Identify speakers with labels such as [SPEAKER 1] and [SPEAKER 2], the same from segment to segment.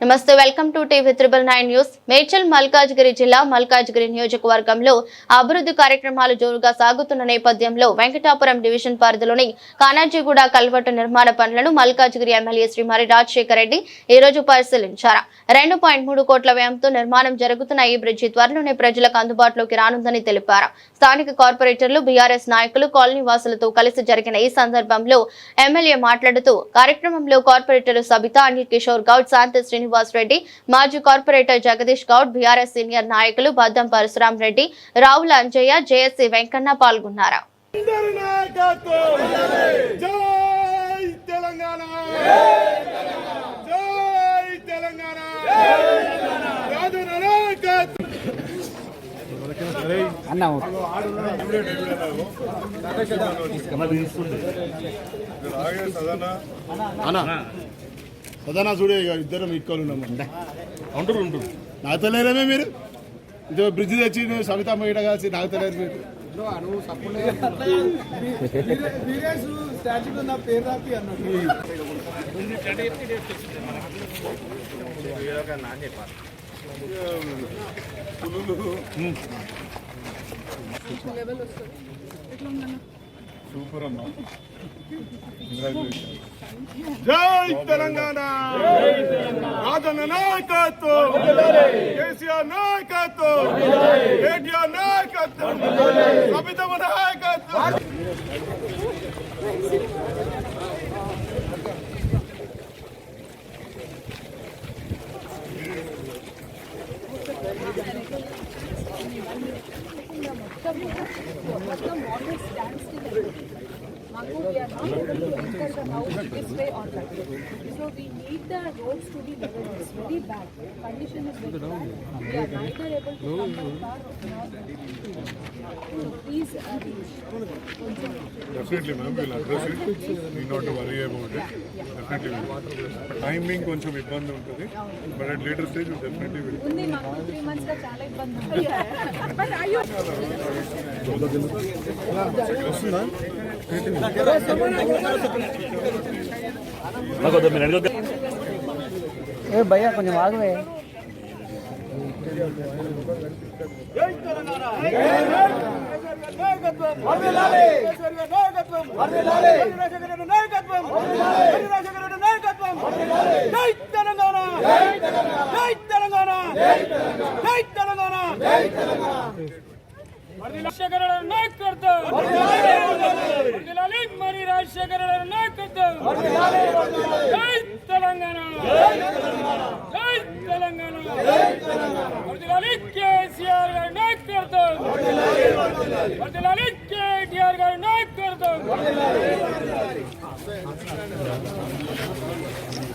[SPEAKER 1] నమస్తే welcome to TV triple nine news. Medchal Malkajgiri జిల్లా మల్కాజ్గిరి నియోజకవర్గంలో అభివృద్ధి కార్యక్రమాలు జోరుగా సాగుతున్న నేపథ్యంలో వెంకటాపురం డివిజన్ పరిధిలోని కానాజీగూడ కల్వర్టు నిర్మాణ పనులను మల్కాజ్గిరి ఎమ్మెల్యే శ్రీ రాజశేఖర రెడ్డి ఈ రోజు పరిశీలించారు. రెండు పాయింట్ మూడు కోట్ల వ్యయంతో నిర్మాణం జరుగుతున్న ఈ బ్రిడ్జి త్వరలోనే ప్రజలకు అందుబాటులోకి రానుందని తెలిపారు. స్థానిక కార్పొరేటర్లు బీఆర్ఎస్ నాయకులు కాలనీ వాసులతో కలిసి జరిగిన ఈ సందర్భంలో ఎమ్మెల్యే మాట్లాడుతూ కార్యక్రమంలో కార్పొరేటర్ సబితా అనిల్ కిషోర్ గౌడ్ శాంతి శ్రీనివాస్ రెడ్డి మాజీ corporator Jagadish Goud BRS senior నాయకులు బద్దం పరశురాం రెడ్డి రావుల అంజయ్య జేఎస్సీ వెంకన్న పాల్గొన్నారు.
[SPEAKER 2] అన్న సదనా చూడే ఇక ఇద్దరం ఈక్వల్ ఉన్నాము. ఉంటారు ఉంటారు నాతో లేరేమే మీరు? ఇదో బ్రిడ్జ్ తెచ్చి నువ్వు సవితమ్మ ఇట కలిసి నాకు తెలియదు మీరు సూపర్ అమ్మా. జై తెలంగాణ. రాజన్న నాయకత్వం. కేసీఆర్ నాయకత్వం. కేటీఆర్
[SPEAKER 3] మాకు we are not able to enter the house this way or that way. So we need the roads to be level. It's very bad. Condition is very bad. We are neither able to come by car nor So please, uh, కొంచెం
[SPEAKER 2] definitely ma'am will address it me not worry about it definitely timing కొంచెం ఇబ్బంది ఉంటుంది but at later stage definitely will
[SPEAKER 3] ఉంది మాకు three months గా చాలా ఇబ్బంది ఉంది But are you-
[SPEAKER 4] ఏ భయ్యా కొంచెం ఆగవే.
[SPEAKER 5] తెలంగాణ! నాయకత్వం. వర్ధిల్లాలి మరి రాజశేఖర నాయకత్వం. జై తెలంగాణ. జై తెలంగాణ. వర్ధిల్లాలి కేసీఆర్ గారి నాయకత్వం. వర్ధిల్లాలి కేటీఆర్ గారి నాయకత్వం.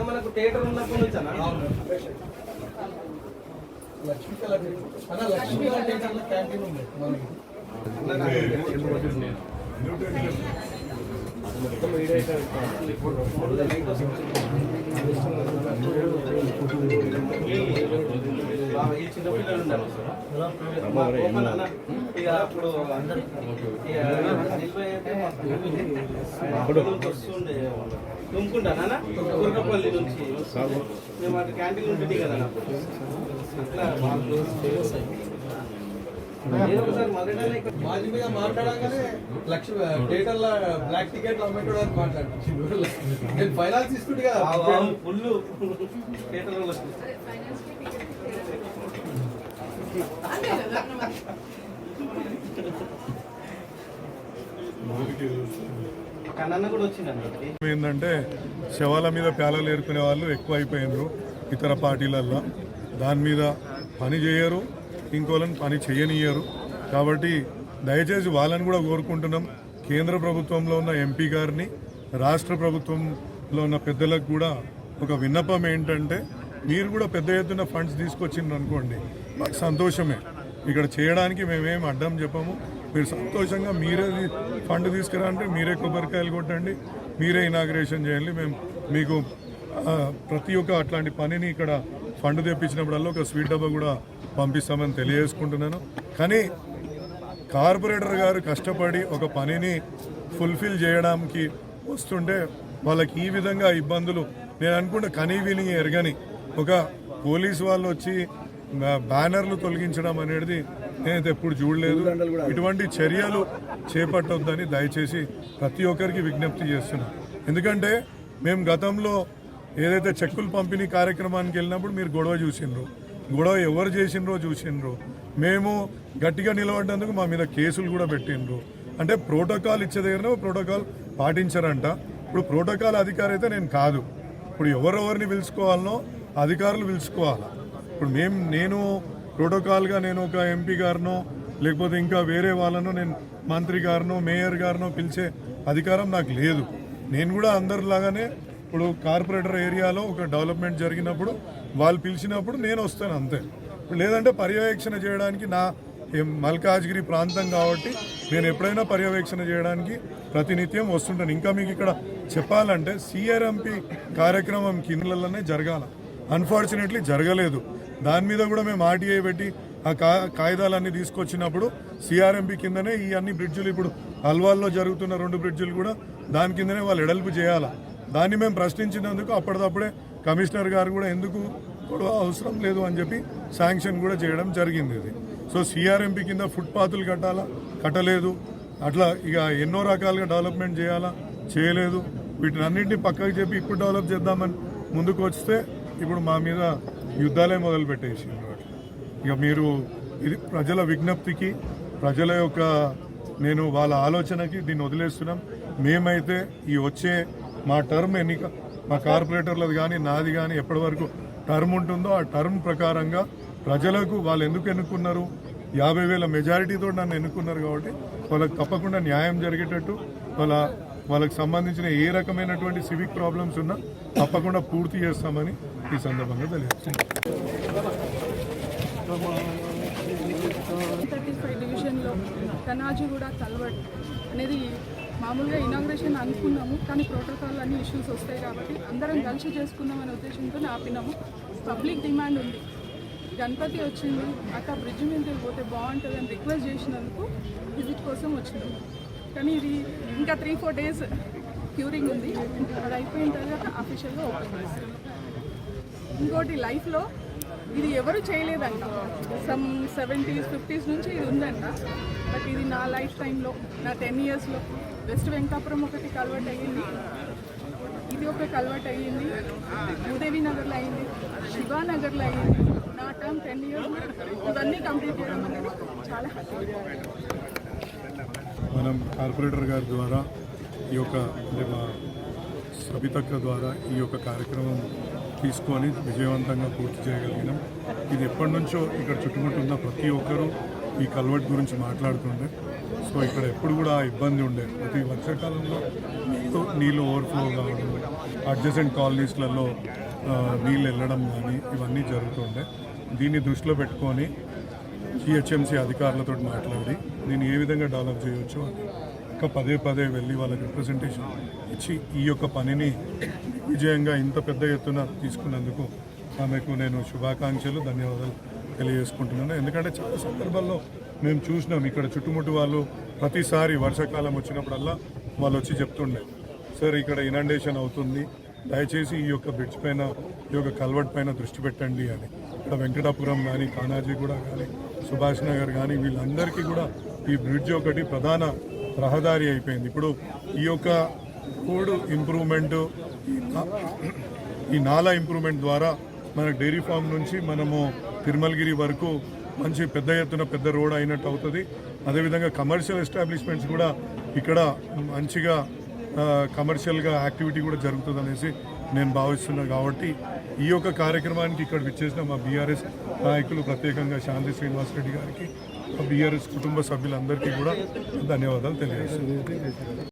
[SPEAKER 4] మనకు థియేటర్ ఉన్నప్పటి నుంచి అన్న అన్న లక్ష్మీ థియేటర్లో క్యాంటీన్ ఉంది మనకి తుమ్ముకుంటానా కురకపల్లి నుంచి మేము అటు క్యాంటీన్ ఉంటుంది కదా అన్న అప్పుడు. అట్లా వాళ్ళు నేను ఒకసారి మొదటనే ఇక్కడ
[SPEAKER 6] మాజీ మీద మాట్లాడగానే లక్ష బ్లాక్ నేను ఫైనాన్స్ తీసుకుంటే కదా
[SPEAKER 4] ఫుల్
[SPEAKER 2] ఏంటంటే శవాల మీద పేలలు ఏరుకునే వాళ్ళు ఎక్కువ అయిపోయినారు ఇతర పార్టీలల్లో. దాని మీద పని చేయరు. ఇంకోళ్ళని పని చేయనియరు. కాబట్టి దయచేసి వాళ్ళని కూడా కోరుకుంటున్నాం. కేంద్ర ప్రభుత్వంలో ఉన్న ఎంపీ గారిని రాష్ట్ర ప్రభుత్వంలో ఉన్న పెద్దలకు కూడా ఒక విన్నపం ఏంటంటే మీరు కూడా పెద్ద ఎత్తున ఫండ్స్ తీసుకొచ్చిండ్రు అనుకోండి మాకు సంతోషమే. ఇక్కడ చేయడానికి మేమేం అడ్డం చెప్పము. మీరు సంతోషంగా మీరే ఫండ్ తీసుకురా అంటే మీరే కొబ్బరికాయలు కొట్టండి మీరే ఇనాగ్రేషన్ చేయండి. మేము మీకు ప్రతి ఒక్క అట్లాంటి పనిని ఇక్కడ ఫండ్ తెప్పించినప్పుడల్లా ఒక స్వీట్ డబ్బా కూడా పంపిస్తామని తెలియజేసుకుంటున్నాను. కానీ కార్పొరేటర్ గారు కష్టపడి ఒక పనిని ఫుల్ఫిల్ చేయడానికి వస్తుంటే వాళ్ళకి ఈ విధంగా ఇబ్బందులు. నేను అనుకుంటే కనీ విని ఎరగని ఒక పోలీస్ వాళ్ళు వచ్చి బ్యానర్లు తొలగించడం అనేది నేనైతే ఎప్పుడు చూడలేదు. ఇటువంటి చర్యలు చేపట్టొద్దని దయచేసి ప్రతి ఒక్కరికి విజ్ఞప్తి చేస్తున్నాను ఎందుకంటే మేము గతంలో ఏదైతే చెక్కులు పంపిణీ కార్యక్రమానికి వెళ్ళినప్పుడు మీరు గొడవ చూసిండ్రు. గొడవ ఎవరు చేసిండ్రో చూసిండ్రు. మేము గట్టిగా నిలబడ్డందుకు మా మీద కేసులు కూడా పెట్టిండ్రు. అంటే ప్రోటోకాల్ ఇచ్చే దగ్గర ప్రోటోకాల్ పాటించారంట. ఇప్పుడు ప్రోటోకాల్ అధికారి అయితే నేను కాదు. ఇప్పుడు ఎవరెవరిని పిలుచుకోవాలనో అధికారులు పిలుచుకోవాలి. ఇప్పుడు మేము నేను ప్రోటోకాల్గా నేను ఒక ఎంపీ గారినో లేకపోతే ఇంకా వేరే వాళ్ళను నేను మంత్రి గారినో మేయర్ గారినో పిలిచే అధికారం నాకు లేదు. నేను కూడా అందరిలాగానే ఇప్పుడు కార్పొరేటర్ ఏరియాలో ఒక డెవలప్మెంట్ జరిగినప్పుడు వాళ్ళు పిలిచినప్పుడు నేను వస్తాను అంతే. ఇప్పుడు లేదంటే పర్యవేక్షణ చేయడానికి నా మల్కాజ్గిరి ప్రాంతం కాబట్టి నేను ఎప్పుడైనా పర్యవేక్షణ చేయడానికి ప్రతినిత్యం వస్తుంటాను. ఇంకా మీకు ఇక్కడ చెప్పాలంటే సిఆర్ఎంపీ కార్యక్రమం కిందలనే జరగాల. అన్ఫార్చునేట్లీ జరగలేదు. దాని మీద కూడా మేము ఆర్టీఐ పెట్టి ఆ కా కాగితాలన్నీ తీసుకొచ్చినప్పుడు సిఆర్ఎంపి కిందనే ఈ అన్ని బ్రిడ్జులు ఇప్పుడు అల్వాల్లో జరుగుతున్న రెండు బ్రిడ్జులు కూడా దాని కిందనే వాళ్ళు ఎడల్పు చేయాలా. దాన్ని మేము ప్రశ్నించినందుకు అప్పటిదప్పుడే కమిషనర్ గారు కూడా ఎందుకు గొడవ అవసరం లేదు అని చెప్పి శాంక్షన్ కూడా చేయడం జరిగింది ఇది. సో సిఆర్ఎంపీ కింద ఫుట్పాత్లు కట్టాలా? కట్టలేదు. అట్లా ఇక ఎన్నో రకాలుగా డెవలప్మెంట్ చేయాలా? చేయలేదు. వీటిని అన్నింటినీ పక్కకు చెప్పి ఇప్పుడు డెవలప్ చేద్దామని ముందుకు వస్తే ఇప్పుడు మా మీద యుద్ధాలే మొదలు పెట్టేసి ఇక మీరు ఇది ప్రజల విజ్ఞప్తికి ప్రజల యొక్క నేను వాళ్ళ ఆలోచనకి దీన్ని వదిలేస్తున్నాం. మేమైతే ఈ వచ్చే మా టర్మ్ ఎన్నిక మా కార్పొరేటర్లది కానీ నాది కానీ ఎప్పటి వరకు టర్మ్ ఉంటుందో ఆ టర్మ్ ప్రకారంగా ప్రజలకు వాళ్ళు ఎందుకు ఎన్నుకున్నారు? యాభై వేల మెజారిటీతో నన్ను ఎన్నుకున్నారు కాబట్టి వాళ్ళకి తప్పకుండా న్యాయం జరిగేటట్టు వాళ్ళ వాళ్ళకి సంబంధించిన ఏ రకమైనటువంటి సివిక్ ప్రాబ్లమ్స్ ఉన్నా తప్పకుండా పూర్తి చేస్తామని ఈ సందర్భంగా తెలియజేస్తున్నాను.
[SPEAKER 3] డివిజన్లో అనేది మామూలుగా ఇనాగ్రేషన్ అనుకున్నాము కానీ ప్రోటోకాల్ అన్ని ఇష్యూస్ వస్తాయి కాబట్టి అందరం కలిసి చేసుకుందాం అనే ఉద్దేశంతో ఆపినాము. పబ్లిక్ డిమాండ్ ఉంది. గణపతి వచ్చింది అక్కడ బ్రిడ్జ్ మీద పోతే బాగుంటుంది అని రిక్వెస్ట్ చేసినందుకు విజిట్ కోసం వచ్చినాము కానీ ఇది ఇంకా త్రీ ఫోర్ డేస్ క్యూరింగ్ ఉంది. అది అయిపోయిన తర్వాత అఫీషియల్గా ఓపెన్ చేస్తాం. ఇంకోటి లైఫ్లో ఇది ఎవరు చేయలేదంట. సమ్ సెవెంటీస్ ఫిఫ్టీస్ నుంచి ఇది ఉందంట. బట్ ఇది నా లైఫ్ టైంలో నా టెన్ ఇయర్స్లో వెస్ట్ వెంకాపురం ఒకటి కల్వర్ట్ అయ్యింది. ఇది ఒక కల్వర్ట్ అయ్యింది. భూదేవి నగర్లో అయింది శివానగర్లో అయ్యింది. నా టర్మ్ టెన్ ఇయర్స్ ఇవన్నీ కంప్లీట్ చేయడం అనేది చాలా
[SPEAKER 2] మనం కార్పొరేటర్ గారి ద్వారా ఈ యొక్క సభితక్క ద్వారా ఈ యొక్క కార్యక్రమం తీసుకొని విజయవంతంగా పూర్తి చేయగలిగినాం. ఇది ఎప్పటి నుంచో ఇక్కడ చుట్టుముట్టు ఉన్న ప్రతి ఒక్కరూ ఈ కల్వర్ట్ గురించి మాట్లాడుతుండే. సో ఇక్కడ ఎప్పుడు కూడా ఆ ఇబ్బంది ఉండే. ప్రతి వర్షాకాలంలో నీళ్ళు ఓవర్ఫ్లో కావడం అడ్జసెంట్ కాలనీస్లలో నీళ్ళు వెళ్ళడం కానీ ఇవన్నీ జరుగుతుండే. దీన్ని దృష్టిలో పెట్టుకొని జిహెచ్ఎంసీ అధికారులతో మాట్లాడి దీన్ని ఏ విధంగా డెవలప్ చేయొచ్చు ఇంకా పదే పదే వెళ్ళి వాళ్ళకి రిప్రజెంటేషన్ ఇచ్చి ఈ యొక్క పనిని విజయంగా ఇంత పెద్ద ఎత్తున తీసుకున్నందుకు ఆమెకు నేను శుభాకాంక్షలు ధన్యవాదాలు తెలియజేసుకుంటున్నాను. ఎందుకంటే చాలా సందర్భాల్లో మేము చూసినాం ఇక్కడ చుట్టుముట్టు వాళ్ళు ప్రతిసారి వర్షాకాలం వచ్చినప్పుడల్లా వాళ్ళు వచ్చి చెప్తుండే సార్ ఇక్కడ ఇనండేషన్ అవుతుంది దయచేసి ఈ యొక్క బ్రిడ్జ్ పైన ఈ యొక్క కల్వర్ట్ పైన దృష్టి పెట్టండి అని. ఇక్కడ వెంకటాపురం కానీ కానాజీగూడ కానీ సుభాష్ నగర్ కానీ వీళ్ళందరికీ కూడా ఈ బ్రిడ్జ్ ఒకటి ప్రధాన రహదారి అయిపోయింది. ఇప్పుడు ఈ యొక్క రోడ్ ఇంప్రూవ్మెంట్ ఈ నాలా ఇంప్రూవ్మెంట్ ద్వారా మన డైరీ ఫామ్ నుంచి మనము తిరుమలగిరి వరకు మంచి పెద్ద ఎత్తున పెద్ద రోడ్ అయినట్టు అవుతుంది. అదేవిధంగా కమర్షియల్ ఎస్టాబ్లిష్మెంట్స్ కూడా ఇక్కడ మంచిగా కమర్షియల్గా యాక్టివిటీ కూడా జరుగుతుంది అనేసి నేను భావిస్తున్నాను కాబట్టి ఈ యొక్క కార్యక్రమానికి ఇక్కడ విచ్చేసిన మా బీఆర్ఎస్ నాయకులు ప్రత్యేకంగా శాంతి శ్రీనివాస్ రెడ్డి గారికి మా బీఆర్ఎస్ కుటుంబ సభ్యులందరికీ కూడా ధన్యవాదాలు తెలియజేస్తున్నాను.